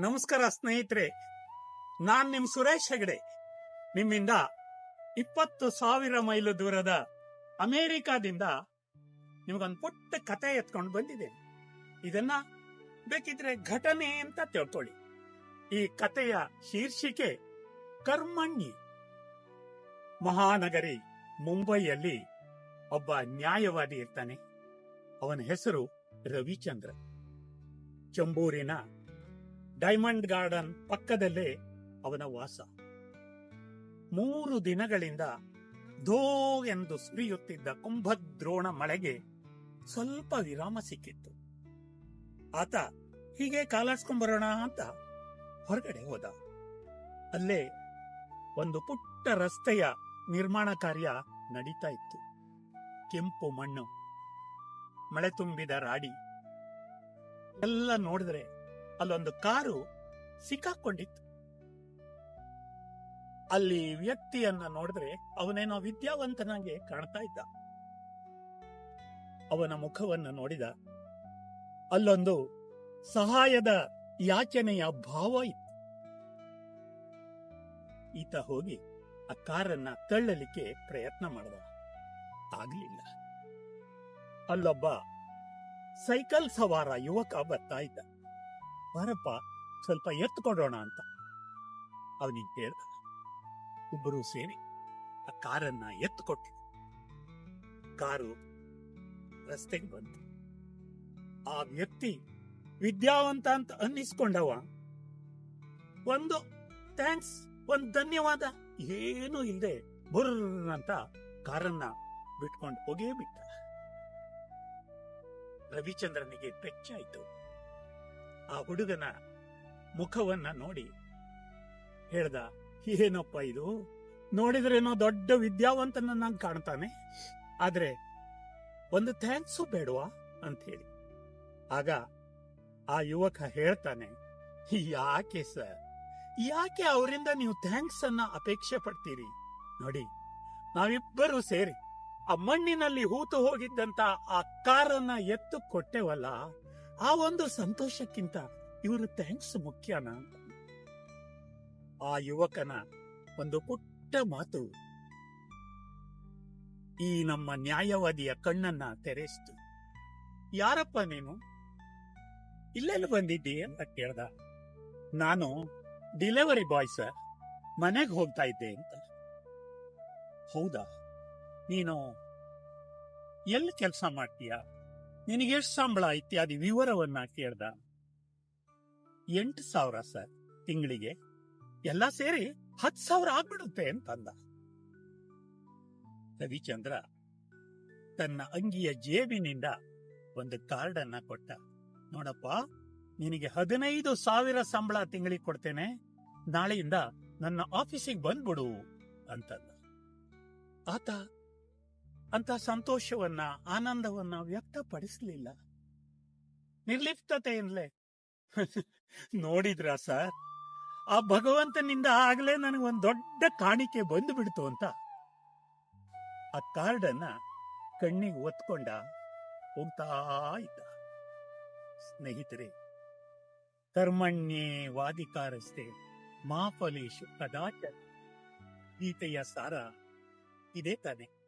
ನಮಸ್ಕಾರ ಸ್ನೇಹಿತರೆ, ನಾನ್ ನಿಮ್ ಸುರೇಶ್ ಹೆಗಡೆ. ನಿಮ್ಮಿಂದ ಇಪ್ಪತ್ತು ಸಾವಿರ ಮೈಲು ದೂರದ ಅಮೆರಿಕಾದಿಂದ ನಿಮಗೊಂದು ಪುಟ್ಟ ಕತೆ ಎತ್ಕೊಂಡು ಬಂದಿದ್ದೇನೆ. ಇದನ್ನ ಬೇಕಿದ್ರೆ ಘಟನೆ ಅಂತ ತಿಳ್ಕೊಳ್ಳಿ. ಈ ಕತೆಯ ಶೀರ್ಷಿಕೆ ಕರ್ಮಣ್ಣಿ ಮಹಾನಗರಿ ಮುಂಬೈಯಲ್ಲಿ ಒಬ್ಬ ನ್ಯಾಯವಾದಿ ಇರ್ತಾನೆ. ಅವನ ಹೆಸರು ರವಿಚಂದ್ರ. ಚಂಬೂರಿನ ಡೈಮಂಡ್ ಗಾರ್ಡನ್ ಪಕ್ಕದಲ್ಲೇ ಅವನ ವಾಸ. ಮೂರು ದಿನಗಳಿಂದ ಧೋ ಎಂದು ಸುರಿಯುತ್ತಿದ್ದ ಕುಂಭದ್ರೋಣ ಮಳೆಗೆ ಸ್ವಲ್ಪ ವಿರಾಮ ಸಿಕ್ಕಿತ್ತು. ಆತ, ಹೀಗೆ ಕಾಲಾಡ್ಸ್ಕೊಂಡ್ಬರೋಣ ಅಂತ ಹೊರಗಡೆ ಹೋದ. ಅಲ್ಲೇ ಒಂದು ಪುಟ್ಟ ರಸ್ತೆಯ ನಿರ್ಮಾಣ ಕಾರ್ಯ ನಡೀತಾ ಇತ್ತು. ಕೆಂಪು ಮಣ್ಣು, ಮಳೆ ತುಂಬಿದ ರಾಡಿ. ಎಲ್ಲ ನೋಡಿದ್ರೆ ಅಲ್ಲೊಂದು ಕಾರು ಸಿಕ್ಕಾಕೊಂಡಿತ್ತು. ಅಲ್ಲಿ ವ್ಯಕ್ತಿಯನ್ನ ನೋಡಿದ್ರೆ ಅವನೇನೋ ವಿದ್ಯಾವಂತನಾಗೆ ಕಾಣ್ತಾ ಇದ್ದ. ಅವನ ಮುಖವನ್ನು ನೋಡಿದ. ಅಲ್ಲೊಂದು ಸಹಾಯದ ಯಾಚನೆಯ ಭಾವ ಇತ್ತು. ಈತ ಹೋಗಿ ಆ ಕಾರನ್ನ ತಳ್ಳಲಿಕ್ಕೆ ಪ್ರಯತ್ನ ಮಾಡಿದ. ಆಗ್ಲಿಲ್ಲ. ಅಲ್ಲೊಬ್ಬ ಸೈಕಲ್ ಸವಾರ ಯುವಕ ಬರ್ತಾ ಇದ್ದ. ಬಾರಪ್ಪ, ಸ್ವಲ್ಪ ಎತ್ತುಕೊಡೋಣ ಅಂತ. ಅವನಿಗೆ ಹೇಳ್ದ ಇಬ್ಬರು ಸೇರಿ ಆ ಕಾರನ್ನ ಎತ್ತುಕೊಟ್ಟು ಕಾರು ರಸ್ತೆಗೆ ಬಂತು. ಆ ವ್ಯಕ್ತಿ ವಿದ್ಯಾವಂತ ಅಂತ ಅನ್ನಿಸ್ಕೊಂಡವ. ಒಂದು ಥ್ಯಾಂಕ್ಸ್, ಒಂದು ಧನ್ಯವಾದ, ಏನೂ ಇಲ್ಲದೆ ಬುರ್ ಅಂತ ಕಾರನ್ನ ಬಿಟ್ಕೊಂಡು ಹೋಗೇ ಬಿಟ್ಟ. ರವಿಚಂದ್ರನಿಗೆ ಬೆಚ್ಚಾಯ್ತು. ಆ ಹುಡುಗನ ಮುಖವನ್ನ ನೋಡಿ ಹೇಳ್ದ, ಏನಪ್ಪ ಇದು? ನೋಡಿದ್ರೇನೋ ದೊಡ್ಡ ವಿದ್ಯಾವಂತನನ್ನಾಗಿ ಕಾಣ್ತಾನೆ. ಆದ್ರೆ ಒಂದು ಥ್ಯಾಂಕ್ಸು ಬೇಡವಾ? ಅಂತ ಹೇಳಿ ಆಗ ಆ ಯುವಕ ಹೇಳ್ತಾನೆ, ಯಾಕೆ ಸರ್? ಯಾಕೆ ಅವರಿಂದ ನೀವು ಥ್ಯಾಂಕ್ಸ್ ಅನ್ನ ಅಪೇಕ್ಷೆ ಪಡ್ತೀರಿ? ನೋಡಿ, ನಾವಿಬ್ಬರು ಸೇರಿ ಆ ಮಣ್ಣಿನಲ್ಲಿ ಹೂತು ಹೋಗಿದ್ದಂತ ಆ ಕಾರನ್ನ ಎತ್ತು ಕೊಟ್ಟೆವಲ್ಲ ಆ ಒಂದು ಸಂತೋಷಕ್ಕಿಂತ ಇವರು ಥ್ಯಾಂಕ್ಸ್ ಮುಖ್ಯನ? ಆ ಯುವಕನ ಒಂದು ಪುಟ್ಟ ಮಾತು. ಈ ನಮ್ಮ ನ್ಯಾಯವಾದಿಯ ಕಣ್ಣನ್ನ ತೆರೆಸ್ತು ಯಾರಪ್ಪ ನೀನು? ಇಲ್ಲೆಲ್ಲ ಬಂದಿದ್ದಿ ಅಂತ ಕೇಳ್ದ. ನಾನು ಡಿಲಿವರಿ ಬಾಯ್ ಸರ್ ಮನೆಗೆ ಹೋಗ್ತಾ ಇದ್ದೆ ಅಂತ. ಹೌದಾ? ನೀನು ಎಲ್ಲಿ ಕೆಲಸ ಮಾಡ್ತೀಯ? ನಿನಗೆ ಎಷ್ಟು ಸಂಬಳ ಇತ್ಯಾದಿ ವಿವರವನ್ನ ಕೇಳ್ದ? ಎಂಟು ಸಾವಿರ, ಸರ್. ತಿಂಗಳಿಗೆ ಎಲ್ಲ ಸೇರಿ ಹತ್ತು ಸಾವಿರ ಆಗ್ಬಿಡುತ್ತೆ ಅಂತಂದ. ರವಿಚಂದ್ರ ತನ್ನ ಅಂಗಿಯ ಜೇಬಿನಿಂದ ಒಂದು ಕಾರ್ಡ್ ಅನ್ನ ಕೊಟ್ಟ. ನೋಡಪ್ಪ, ನಿನಗೆ ಹದಿನೈದು ಸಾವಿರ ಸಂಬಳ ತಿಂಗಳಿಗೆ ಕೊಡ್ತೇನೆ. ನಾಳೆಯಿಂದ ನನ್ನ ಆಫೀಸಿಗೆ ಬಂದ್ಬಿಡು ಅಂತಂದ. ಆತ ಅಂತ ಸಂತೋಷವನ್ನ, ಆನಂದವನ್ನ ವ್ಯಕ್ತಪಡಿಸಲಿಲ್ಲ. ನಿರ್ಲಿಪ್ತತೆಯಿಂದಲೇ. ನೋಡಿದ್ರ ಸರ್? ಆ ಭಗವಂತನಿಂದ ಆಗ್ಲೇ ನನಗೆ ಒಂದ್ ದೊಡ್ಡ ಕಾಣಿಕೆ ಬಂದು ಬಿಡ್ತು ಅಂತ. ಆ ಕಾರ್ಡನ್ನ ಕಣ್ಣಿಗೆ ಒತ್ಕೊಂಡ ಹೋಗ್ತಾ ಇದ್ದ. ಸ್ನೇಹಿತರೆ ಕರ್ಮಣ್ಯೇ ವಾದಿಕಾರಸ್ತೆ ಮಾಫಲೇಶು ಕದಾಚ. ಗೀತೆಯ ಸಾರ ಇದೇ ತಾನೆ.